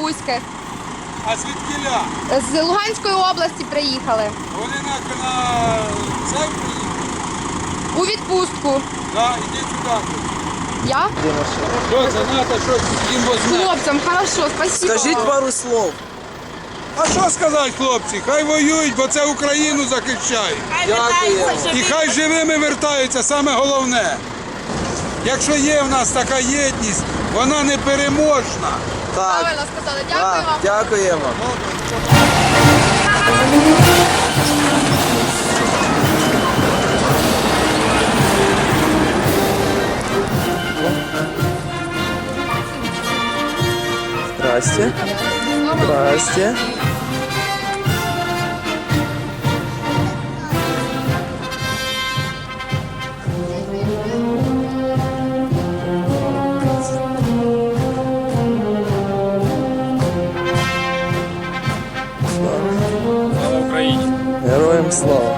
Новобузьке. А звідкіля? З Луганської області приїхали. Вони на, на це приїхали? У відпустку. Да, ідіть сюди. Я? Що це треба щось їм возьме? Хлопцям, хорошо, спасибо. Скажіть пару слов. А що сказати, хлопці? Хай воюють, бо це Україну захищають. Дякую. І хай живими вертаються, саме головне. Якщо є в нас така єдність, вона непереможна. Так, Правильно сказали. Дякую так, вам. дякуємо. Здрасте. Здрасте. Героям слава.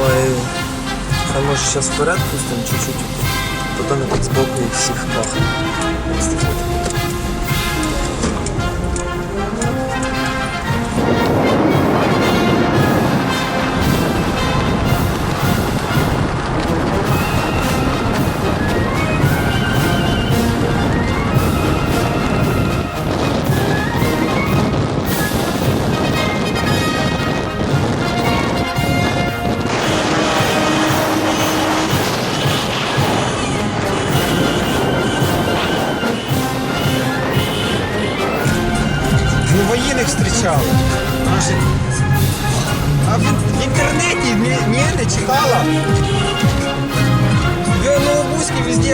Ой, хай може сейчас вперед пустим чуть-чуть. Потом так сбоку их всех нахуй.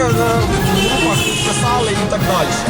В групах писали и так дальше.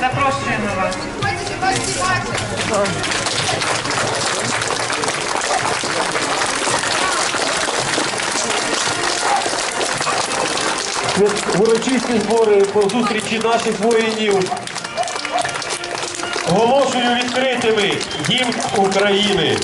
Запрошуємо вас. Урочисті збори по зустрічі наших воїнів. Оголошую відкритими гімн України.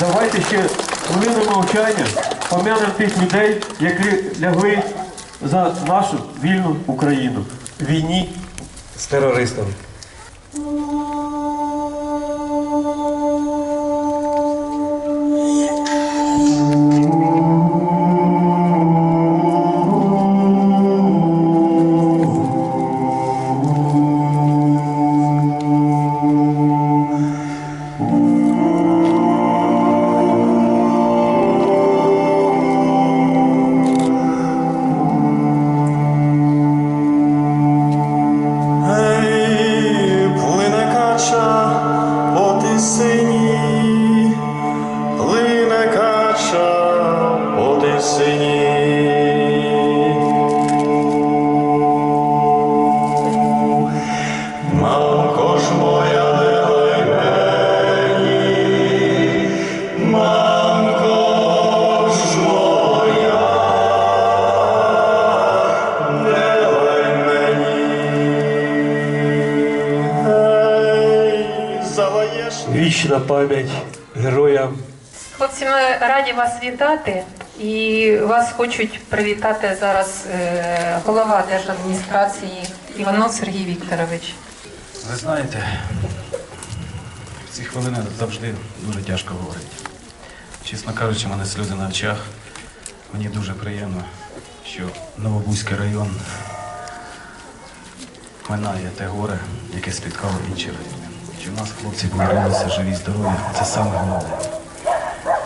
Давайте ще хвилину мовчання пом'янемо тих людей, які лягли за нашу вільну Україну війні з терористами. Вічна пам'ять героям Хлопці, ми раді вас вітати. І вас хочуть привітати зараз е, голова держадміністрації Іванов Сергій Вікторович. Ви знаєте, в ці хвилини завжди дуже тяжко говорити. Чесно кажучи, мене сльози на очах. Мені дуже приємно, що Новобузький район минає те горе, яке спіткало інші райони. Що в нас хлопці повернулися живі, здорові. Це саме головне.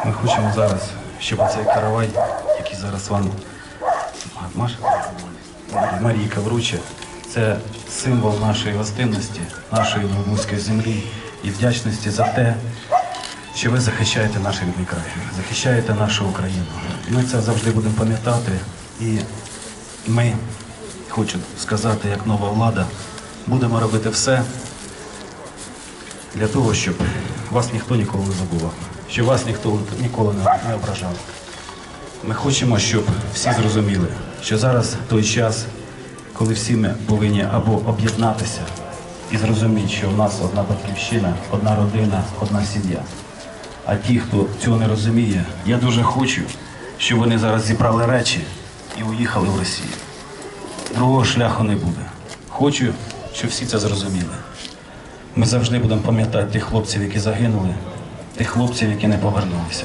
Ми хочемо зараз, щоб оцей каравай, який зараз вам Маша? Марійка вруче, це символ нашої гостинності, нашої новобузької землі і вдячності за те, що ви захищаєте наш рідний край, захищаєте нашу Україну. Ми це завжди будемо пам'ятати. І ми, хочу сказати, як нова влада, будемо робити все для того, щоб вас ніхто ніколи не забував, щоб вас ніхто ніколи не- ображав. Ми хочемо, щоб всі зрозуміли, що зараз той час, коли всі ми повинні або об'єднатися і зрозуміти, що в нас одна батьківщина, одна родина, одна сім'я. А ті, хто цього не розуміє, я дуже хочу, щоб вони зараз зібрали речі і уїхали в Росію. Другого шляху не буде. Хочу, щоб всі це зрозуміли. Ми завжди будемо пам'ятати тих хлопців, які загинули, тих хлопців, які не повернулися.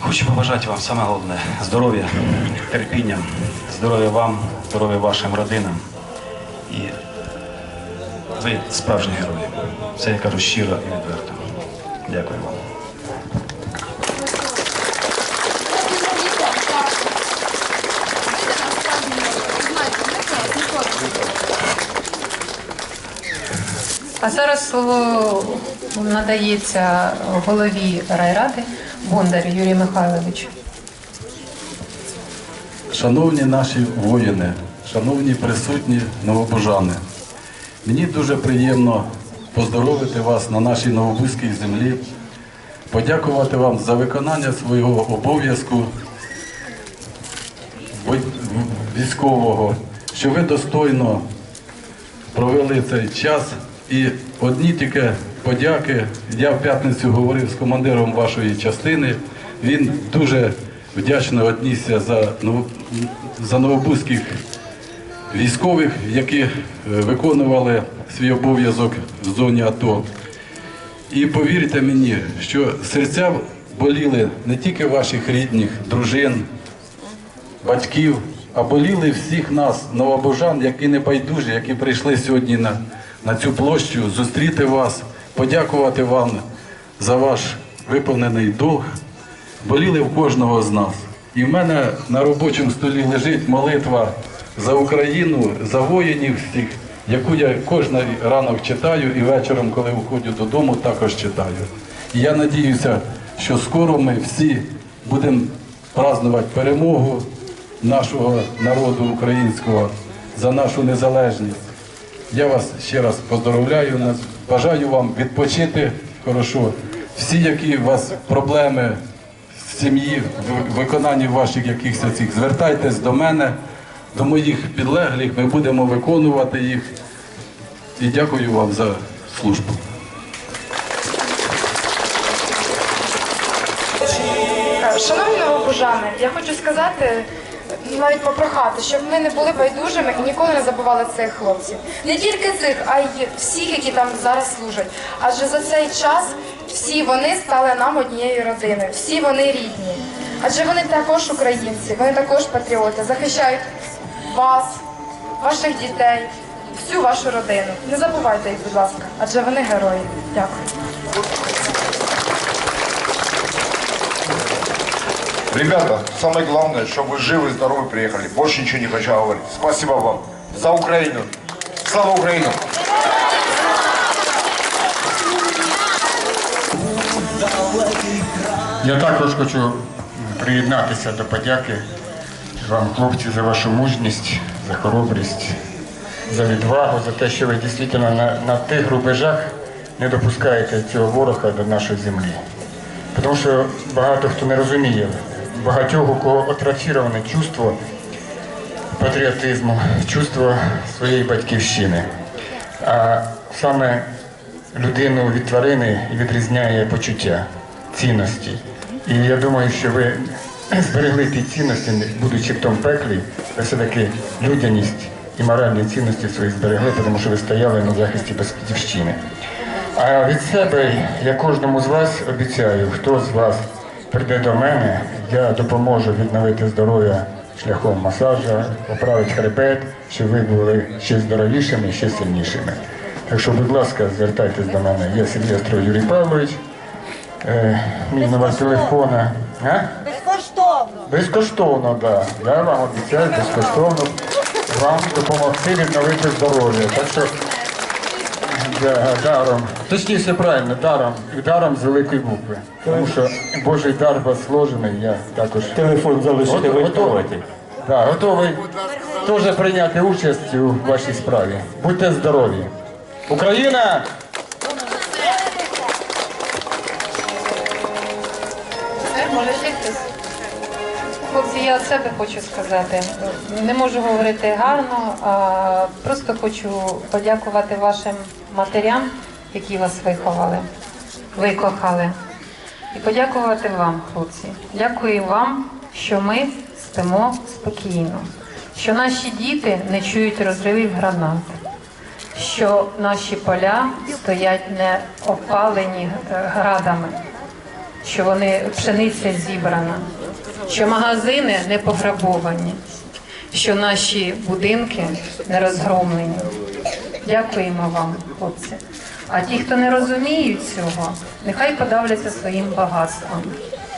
Хочу побажати вам саме головне здоров'я, терпіння, здоров'я вам, здоров'я вашим родинам. І ви справжні герої. Це я кажу щиро і відверто. Дякую вам. А зараз слово надається голові райради Бондар Юрію Михайловичу. Шановні наші воїни, шановні присутні новобужани, мені дуже приємно поздоровити вас на нашій новобузькій землі, подякувати вам за виконання свого обов'язку військового, що ви достойно провели цей час. І одні тільки подяки. Я в п'ятницю говорив з командиром вашої частини. Він дуже вдячно віднісся за, за новобузьких військових, які е, виконували свій обов'язок в зоні АТО. І повірте мені, що серця боліли не тільки ваших рідних, дружин, батьків, а боліли всіх нас, новобожан, які не байдужі, які прийшли сьогодні на, на цю площу, зустріти вас, подякувати вам за ваш виповнений долг. Боліли в кожного з нас. І в мене на робочому столі лежить молитва за Україну, за воїнів всіх, яку я кожен ранок читаю і вечором, коли виходжу додому, також читаю. І я надіюся, що скоро ми всі будемо празднувати перемогу нашого народу українського за нашу незалежність. Я вас ще раз поздоровляю, бажаю вам відпочити хорошо. Всі, які у вас проблеми в сім'ї, в виконанні ваших якихось цих, звертайтесь до мене, до моїх підлеглих, ми будемо виконувати їх. І дякую вам за службу. Шановні новобужани, я хочу сказати, навіть попрохати, щоб ми не були байдужими і ніколи не забували цих хлопців. Не тільки цих, а й всіх, які там зараз служать. Адже за цей час всі вони стали нам однією родиною, всі вони рідні. Адже вони також українці, вони також патріоти, захищають вас, ваших дітей, всю вашу родину. Не забувайте їх, будь ласка, адже вони герої. Дякую. Ребята, самое главное, чтобы вы живы и здоровы приехали. Больше ничего не хочу говорить. Спасибо вам. За Украину. Слава Украину! Я також хочу приєднатися до подяки вам, хлопці, за вашу мужність, за хоробрість, за відвагу, за те, що ви дійсно на, на тих рубежах не допускаєте цього ворога до нашої землі. Тому що багато хто не розуміє, багатьох, у кого атрофіроване чувство патріотизму, чувство своєї батьківщини. А саме людину від тварини відрізняє почуття, цінності. І я думаю, що ви зберегли ті цінності, будучи в тому пеклі, ви все-таки людяність і моральні цінності свої зберегли, тому що ви стояли на захисті батьківщини. А від себе я кожному з вас обіцяю, хто з вас прийде до мене, я допоможу відновити здоров'я шляхом масажа, поправити хребет, щоб ви були ще здоровішими, ще сильнішими. Так що, будь ласка, звертайтесь до мене. Я Сильвестров Юрій Павлович, е, мій номер телефона. А? Безкоштовно. Безкоштовно, так. Да. Я вам обіцяю безкоштовно вам допомогти відновити здоров'я. Так що да, даром, точніше правильно, даром, і даром з великої букви. Тому що Божий дар вас сложений, я також Телефон залишите в готовий, да, готовий теж прийняти участь у вашій справі. Будьте здорові. Україна! Може ще хтось. Хлопці, я від себе хочу сказати. Не можу говорити гарно, а просто хочу подякувати вашим матерям, які вас виховали, викохали. І подякувати вам, хлопці. Дякую вам, що ми спимо спокійно, що наші діти не чують розривів гранат, що наші поля стоять не опалені е, градами що вони пшениця зібрана, що магазини не пограбовані, що наші будинки не розгромлені. Дякуємо вам, хлопці. А ті, хто не розуміють цього, нехай подавляться своїм багатством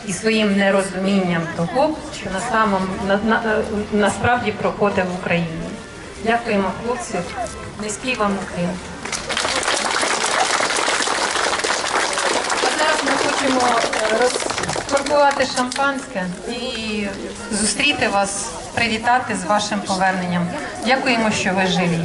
і своїм нерозумінням того, що на самом, на, на, насправді проходить в Україні. Дякуємо, хлопці. Низький вам. А зараз ми хочемо е, шампанське і зустріти вас, привітати з вашим поверненням. Дякуємо, що ви живі.